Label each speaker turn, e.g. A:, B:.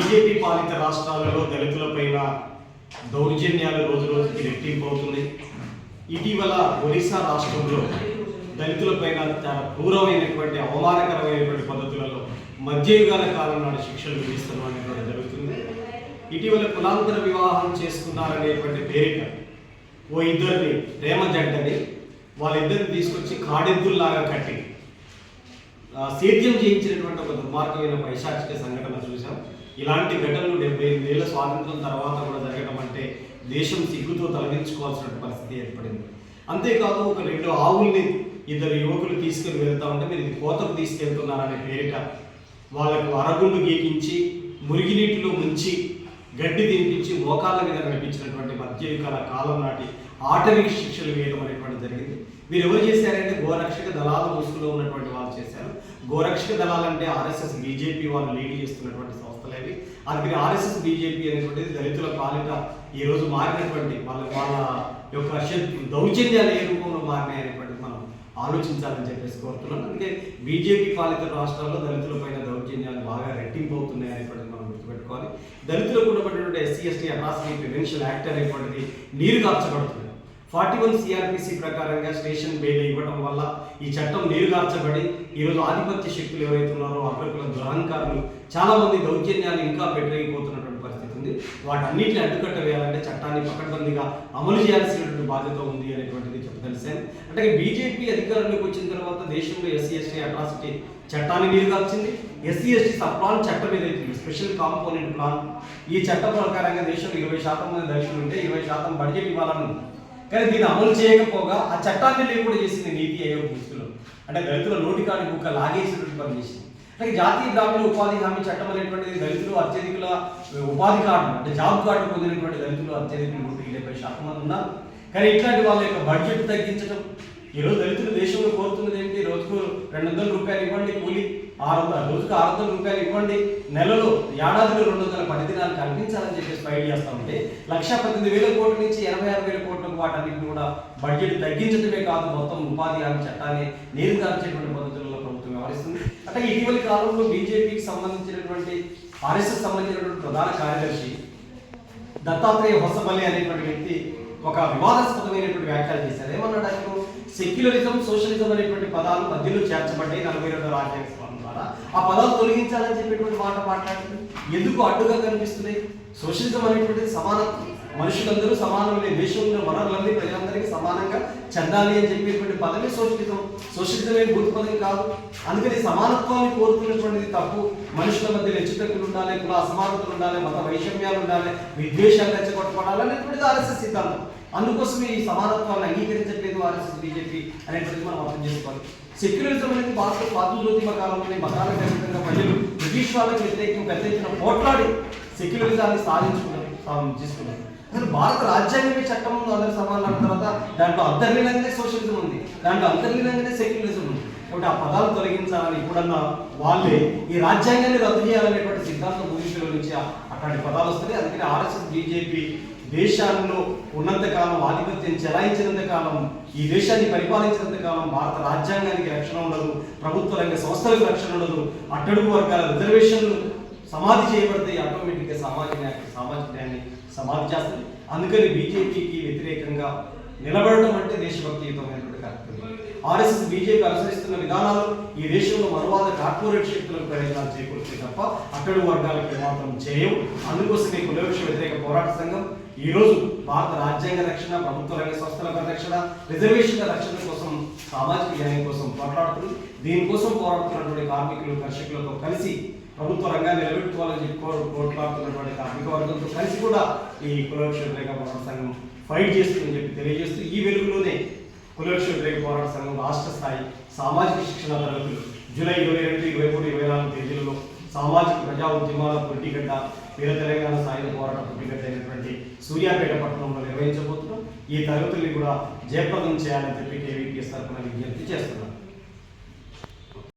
A: BJP పాలిత రాష్ట్రాలలో దళితులపైన దౌర్జన్యాలు రోజు రోజుకి రెట్టింపు ఇటీవల ఒరిస్సా రాష్ట్రంలో దళితులపైన చాలా క్రూరమైనటువంటి అవమానకరమైనటువంటి పద్ధతులలో మధ్యయుగాల కాలం నాటి శిక్షలు విధిస్తున్నాం అనేది జరుగుతుంది. ఇటీవల కులాంతర వివాహం చేసుకున్నారనేటువంటి పేరిట ఓ ఇద్దరిని ప్రేమ జంటని వాళ్ళిద్దరిని తీసుకొచ్చి కాడెద్దుల్లాగా కట్టి సేద్యం చేయించినటువంటి ఒక దుర్మార్గమైన పైశాచిక సంఘటన చూసాం ఇలాంటి ఘటనలు డెబ్బై ఎనిమిదేళ్ళ స్వాతంత్రం తర్వాత కూడా జరగడం అంటే దేశం సిగ్గుతో తొలగించుకోవాల్సినటువంటి పరిస్థితి ఏర్పడింది. అంతేకాదు ఒక రెండు ఆవుల్ని ఇద్దరు యువకులు తీసుకుని వెళ్తా ఉంటే మీరు ఇది కోతకు తీసుకెళ్తున్నారనే పేరిట వాళ్ళకు అరగుండు గీకించి మురిగినీటిలో ముంచి గడ్డి తినిపించి మోకాళ్ళ మీద నడిపించినటువంటి మధ్యయుగాల కాలం నాటి ఆటవిక శిక్షలు వేయడం అనేటువంటి జరిగింది. మీరు ఎవరు చేశారంటే గోరక్షక దళాల ముసుగులో ఉన్నటువంటి వాళ్ళు చేశారు. గోరక్షక దళాలంటే ఆర్ఎస్ఎస్ బీజేపీ వాళ్ళు లీడ్ చేస్తున్నటువంటి అందుకని ఆర్ఎస్ఎస్ బీజేపీ అనేటువంటిది దళితుల పాలిట ఈ రోజు మారినటువంటి వాళ్ళ వాళ్ళ యొక్క దౌర్జన్యాలు ఏ రూపంలో మారినాయి అనేటువంటిది మనం ఆలోచించాలని చెప్పేసి కోరుతున్నాను అందుకే బీజేపీ పాలిత రాష్ట్రాల్లో దళితుల పైన దౌర్జన్యాలు బాగా రెట్టింపు అవుతున్నాయి అనేటువంటిది మనం గుర్తుపెట్టుకోవాలి. దళితులకు ఉన్నటువంటి SC ST atrocity prevention act అనేటువంటిది నీరు కార్చబడుతుంది ఫార్టీ వన్ సిఆర్పిసి ప్రకారంగా స్టేషన్ బెయిల్ ఇవ్వడం వల్ల ఈ చట్టం నీరుగార్చబడి ఈరోజు ఆధిపత్య శక్తులు ఎవరైతే ఉన్నారో అగ్రకుల దురహంకారులు చాలామంది దౌర్జన్యాలు ఇంకా పెట్టలేకపోతున్నటువంటి పరిస్థితి ఉంది. వాటన్నిటిని అడ్డుకట్ట వేయాలంటే చట్టాన్ని పకడ్బందీగా అమలు చేయాల్సినటువంటి బాధ్యత ఉంది అనేటువంటిది చెప్పదలిసాను అంటే బీజేపీ అధికారంలోకి వచ్చిన తర్వాత దేశంలో ఎస్సీ ఎస్టీ అట్రాసిటీ చట్టాన్ని నీరుగార్చింది. ఎస్సీ ఎస్టీ సబ్ ప్లాన్ చట్టం ఏదైతే స్పెషల్ కాంపోనెంట్ ప్లాన్. ఈ చట్టం ప్రకారంగా దేశంలో ఇరవై శాతం మంది దళితులు ఉంటే ఇరవై శాతం బడ్జెట్ ఇవ్వాలని కానీ దీన్ని అమలు చేయకపోగా ఆ చట్టాన్ని లేకుండా చేసింది నీతి ఆయోగ్ దృష్టిలో అంటే దళితుల నోటి కాడి బుక్క లాగేసినటువంటి పని చేసింది. అలాగే జాతీయ గ్రామీణ ఉపాధి హామీ చట్టం అనేటువంటిది దళితులు అత్యధికుల ఉపాధి కార్డు అంటే జాబ్ కార్డు పొందినటువంటి దళితులు అత్యధికులు నూట డెబ్బై శాతం మంది ఉన్నారు. కానీ ఇట్లాంటి వాళ్ళ యొక్క బడ్జెట్ తగ్గించడం ఈరోజు దళితులు దేశంలో కోరుతున్నది ఏంటి? రోజుకు రెండు వందల రూపాయలు ఇవ్వండి కూలి. ఆరు వందల రోజుకు ఆరు వందల రూపాయలు ఇవ్వండి. నెలలో ఏడాదిలో రెండు వందల పది దినాలు కల్పించాలని చెప్పేసి ఫైట్ చేస్తా ఉంటే లక్ష పద్దెనిమిది వేల కోట్ల నుంచి ఎనభై ఆరు వేల కోట్లకు వాటన్నిటిని కూడా బడ్జెట్ తగ్గించడమే కాదు మొత్తం ఉపాధి హామీ చట్టాన్ని నీరుగార్చేటువంటి పద్ధతులలో ప్రభుత్వం వ్యవహరిస్తుంది. అంటే ఇటీవలి కాలంలో బీజేపీకి సంబంధించినటువంటి ఆర్ఎస్ఎస్ సంబంధించినటువంటి ప్రధాన కార్యదర్శి దత్తాత్రేయ హొసపల్లి అనేటువంటి వ్యక్తి ఒక వివాదాస్పదమైనటువంటి వ్యాఖ్యలు చేశారు. ఏమన్నాడు ఆయన సెక్యులరిజం సోషలిజం అనేటువంటి పదాలు మధ్యలో చేర్చబడ్డాయి నలభై రెండు రాజ్యాంగ ద్వారా. ఆ పదాలు తొలగించాలని చెప్పేటువంటి మాట మాట్లాడుతుంది. ఎందుకు అడ్డుగా కనిపిస్తుంది సోషలిజం అనేటువంటిది సమానత్వం మనుషులందరూ సమానమే దేశంలో వనరులన్నీ ప్రజలందరికీ సమానంగా చెందాలి అని చెప్పేటువంటి పదమే సోషలిజం. సోషలిజం ఏం గుర్తు పదం కాదు. అందుకని సమానత్వాన్ని కోరుతున్నటువంటిది తప్పు. మనుషుల మధ్య హెచ్చుతగ్గులు ఉండాలి కుల అసమానతలు ఉండాలి మత వైషమ్యాలు ఉండాలి విద్వేషాలు రెచ్చగొట్టబడాలి అనేటువంటిది ఆర్ఎస్ఎస్ సిద్ధాంతం. అందుకోసమే ఈ సమానత్వాన్ని అంగీకరించట్లేదు ఆర్ఎస్ఎస్ బీజేపీ అనేటువంటిది మనం అర్థం చేసుకోవాలి. సెక్యులరిజం అనేది భారత స్వాతంత్రోద్యమ కాలంలోనే మతాలకు అతీతంగా ప్రజలు బ్రిటిష్ వాళ్ళకి వ్యతిరేకంగా పెద్ద ఎత్తున పోట్లాడి సెక్యులరిజాన్ని సాధించుకున్నారు సాధించుకున్నారు అసలు భారత రాజ్యాంగమే చట్టం ఉంది అందరి సమానం తర్వాత దాంట్లో అంతర్లీనంగానే సోషలిజం ఉంది దాంట్లో అంతర్లీనంగానే సెక్యులరిజం ఉంది. కాబట్టి ఆ పదాలు తొలగించాలని ఇప్పుడన్న వాళ్ళే ఈ రాజ్యాంగాన్ని రద్దు చేయాలనేటువంటి సిద్ధాంతం భూమిషలో నుంచి అట్లాంటి పదాలు వస్తాయి అందుకని ఆర్ఎస్ఎస్ బీజేపీ దేశాల్లో ఉన్నంత కాలం ఆధిపత్యం చెలాయించినంత కాలం ఈ దేశాన్ని పరిపాలించినంత కాలం భారత రాజ్యాంగానికి రక్షణ ఉండదు ప్రభుత్వ రంగ సంస్థలకు రక్షణ ఉండదు అట్టడుగు వర్గాల రిజర్వేషన్లు సమాధి చేయబడతాయి ఆటోమేటిక్గా సామాజిక న్యాయ సామాజిక న్యాయాన్ని సమాధి చేస్తుంది. అందుకని బీజేపీకి వ్యతిరేకంగా నిలబడటం అంటే దేశభక్తియుతమైనటువంటి కార్యక్రమం. ఆర్ఎస్ఎస్ బీజేపీ అనుసరిస్తున్న విధానాలు ఈ దేశంలో మరువాత కార్పొరేట్ శక్తులకు ప్రయోజనాలు చేకూర్చే తప్ప అట్టడుగు వర్గాలకు మాత్రం చేయవు. అందుకోసమే కులవృక్ష వ్యతిరేక పోరాట సంఘం ఈ రోజు భారత రాజ్యాంగ రక్షణ ప్రభుత్వ రంగ సంస్థల పరిరక్షణ రిజర్వేషన్ల రక్షణ కోసం సామాజిక న్యాయం కోసం పోరాడుతుంది. దీనికోసం పోరాడుతున్నటువంటి కార్మికులు కర్షకులతో కలిసి ప్రభుత్వ రంగాన్ని నిలబెట్టుకోవాలని చెప్పి కోట్లాడుతున్నటువంటి కార్మిక వర్గంతో కలిసి కూడా ఈ కులవృక్ష వ్యతిరేక పోరాట సంఘం ఫైట్ చేస్తుందని చెప్పి తెలియజేస్తూ ఈ వెలుగులోనే కులవృక్ష పోరాట సంఘం రాష్ట్ర స్థాయి సామాజిక శిక్షణ తరగతులు జూలై ఇరవై రెండు ఇరవై మూడు ఇరవై నాలుగు తేదీలలో సామాజిక ప్రజా ఉద్యమాల పుట్టిగడ్డ వీర తెలంగాణ సాయుధ పోరాట పుట్టిగడ్డ అయినటువంటి సూర్యాపేట పట్టణంలో నిర్వహించబోతున్నాం. ఈ తరగతుల్ని కూడా జయప్రదం చేయాలని చెప్పి కేవీపీఎస్ తరఫున విజ్ఞప్తి చేస్తున్నాం.